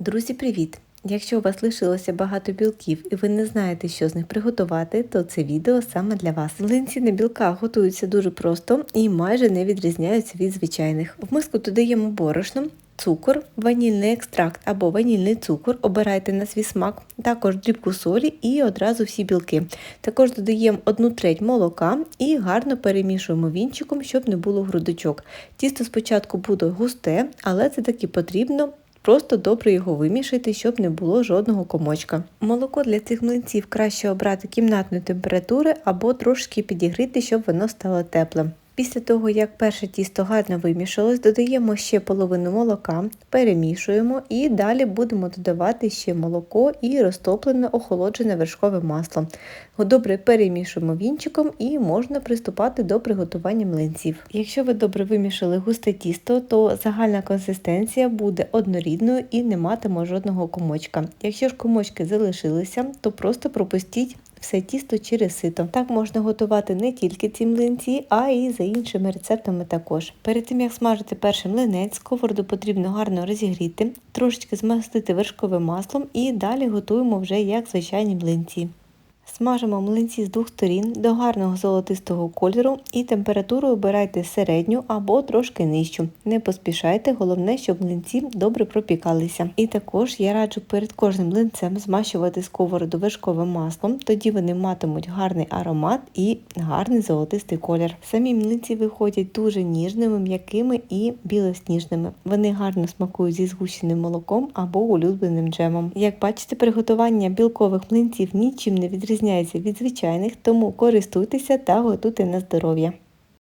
Друзі, привіт! Якщо у вас лишилося багато білків і ви не знаєте, що з них приготувати, то це відео саме для вас. Млинці на білках готуються дуже просто і майже не відрізняються від звичайних. В миску додаємо борошно, цукор, ванільний екстракт або ванільний цукор, обирайте на свій смак, також дрібку солі і одразу всі білки. Також додаємо 1 треть молока і гарно перемішуємо вінчиком, щоб не було грудочок. Тісто спочатку буде густе, але це таки потрібно. Просто добре його вимішайте, щоб не було жодного комочка. Молоко для цих млинців краще обрати кімнатної температури або трошки підігріти, щоб воно стало теплим. Після того, як перше тісто гарно вимішалось, додаємо ще половину молока, перемішуємо і далі будемо додавати ще молоко і розтоплене охолоджене вершкове масло. Добре перемішуємо вінчиком і можна приступати до приготування млинців. Якщо ви добре вимішали густе тісто, то загальна консистенція буде однорідною і не матиме жодного комочка. Якщо ж комочки залишилися, то просто пропустіть все тісто через сито. Так можна готувати не тільки ці млинці, а й за іншими рецептами також. Перед тим як смажити перший млинець, сковороду потрібно гарно розігріти, трошечки змастити вершковим маслом і далі готуємо вже як звичайні млинці. Смажимо млинці з двох сторін до гарного золотистого кольору і температуру обирайте середню або трошки нижчу. Не поспішайте, головне, щоб млинці добре пропікалися. І також я раджу перед кожним млинцем змащувати сковороду вершковим маслом, тоді вони матимуть гарний аромат і гарний золотистий колір. Самі млинці виходять дуже ніжними, м'якими і білосніжними. Вони гарно смакують зі згущеним молоком або улюбленим джемом. Як бачите, приготування білкових млинців нічим не відрізняється від звичайних, тому користуйтеся та готуйте на здоров'я.